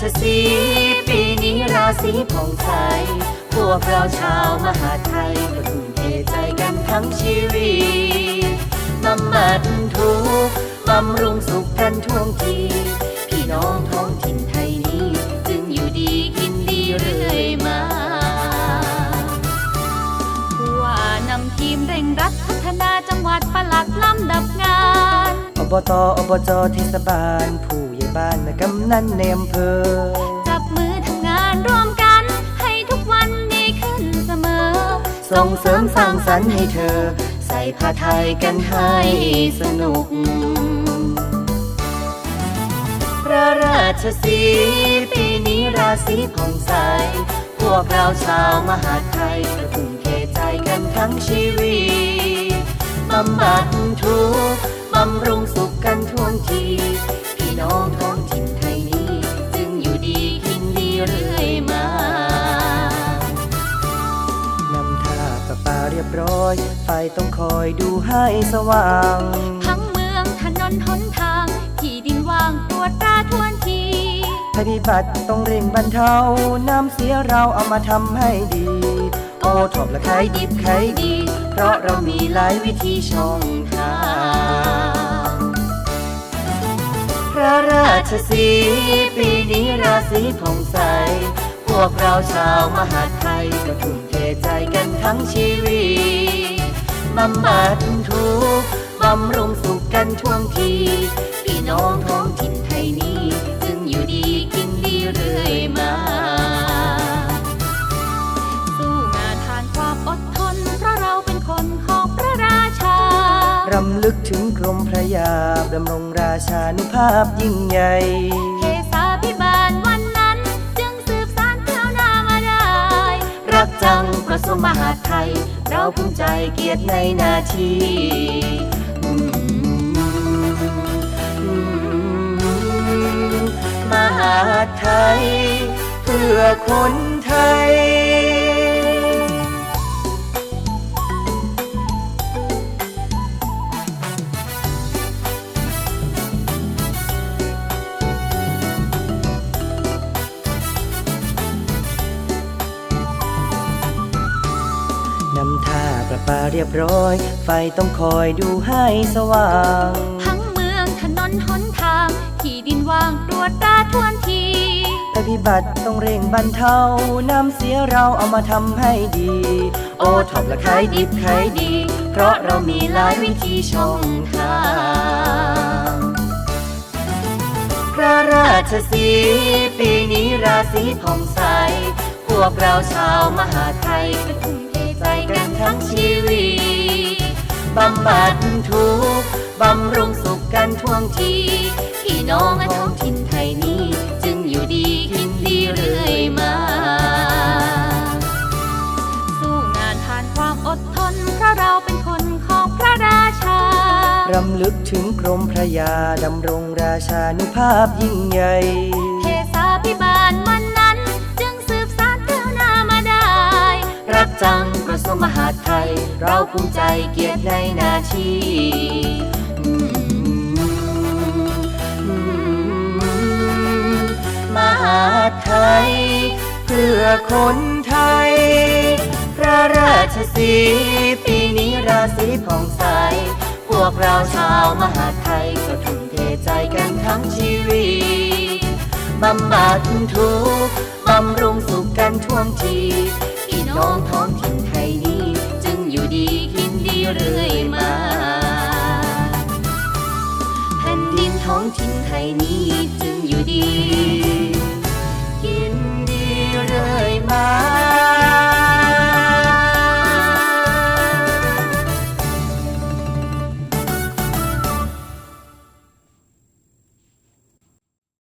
ชสีปีนี้ราศีของใสพวกเราชาวมหาไทยก็ทุ่มเทใจกันทั้งชีวิตบำบัดทุกบำรุงสุขกันท่วงที พี่น้องท้องถิ่นไท อบต อบจ เทศบาล ผู้ใหญ่บ้านและกำนันในอำเภอ จับมือทำงานร่วมกัน ให้ทุกวันดีขึ้นเสมอ ส่งเสริมสร้างสรรค์ให้เธอ ใส่ผ้าไทยกันให้สนุก พระราชสีปีนี้ราศีผ่องใส พวกเราชาวมหาไทยก็ทุ่มเทใจกันทั้งชีวิตบำบัดทุ บำรุงสุขกันท่วงที พี่น้องท้องถิ่นไทยนี้ จึงอยู่ดีกินดีเรื่อยมานำท่าประปาเรียบร้อยไฟต้องคอยดูให้สว่าง ทั้งเมืองถนนหนทาง ที่ดินว่างตรวจตราทวนที ภัยพิบัติต้องเร่งบรรเทา น้ำเสียเราเอามาทำให้ดี โอ้ถอบและขายดิบขายดี เพราะเรามีหลายวิธีช่อง ระราชสีปีนี้ราศีผ่องใส พวกเราชาวมหาไทยก็ทุ่มเทใจกันทั้งชีวิตบำบัดทุกข์บำรุงสุขกันท่วงที ลึกถึงกรมพระยาดำรงราชานุภาพยิ่งใหญ่เทสาพิบาลวันนั้น จึงสืบสานเท้าวนามาได้ รักจังกระทรวงมหาดไทย เราภูมิใจเกียรติในนาทีมมหาดไทย เพื่อคนไทย ประปาเรียบร้อย ไฟต้องคอยดูให้สว่าง ทั้งเมืองถนนหนทาง ที่ดินว่างตรวจตราทวนทีภัยพิบัติต้องเร่งบรรเทา น้ำเสียเราเอามาทำให้ดี โอ้ถอบและขายดิบขายดี เพราะเรามีหลายวิธีช่องทาง พระราชสีห์ปีนี้ราศีผ่องใส พวกเราชาวมหาไทยก็ทุ่มเทใจกัน ทั้งชีวิตบำบัดทุกข์บำรุงสุขกันท่วงทีพี่น้องท้องถิ่นไทยนี้ จึงอยู่ดีกินดีเรื่อยมา สู้งานทานความอดทน เพราะเราเป็นคนของพระราชารำลึกถึงกรมพระยาดำรงราชานุภาพยิ่งใหญ่ จังกระทรวงมหาดไทย เราภูมิใจเกียรติในหนาทีมหาดไทย เพื่อคนไทย พระราชสีปีนี้ราศีผ่องใส พวกเราชาวมหาดไทยก็ทุ่มเทใจกันทั้งชีวิตบำบัดทุกบำรุงสุขกันท่วงที น้องท้องถิ่นไทยนี้ จึงอยู่ดีกินดีเรื่อยมาแผ่นดินท้องถิ่นไทยนี้จึงอยู่ดี กินดีเรื่อยมา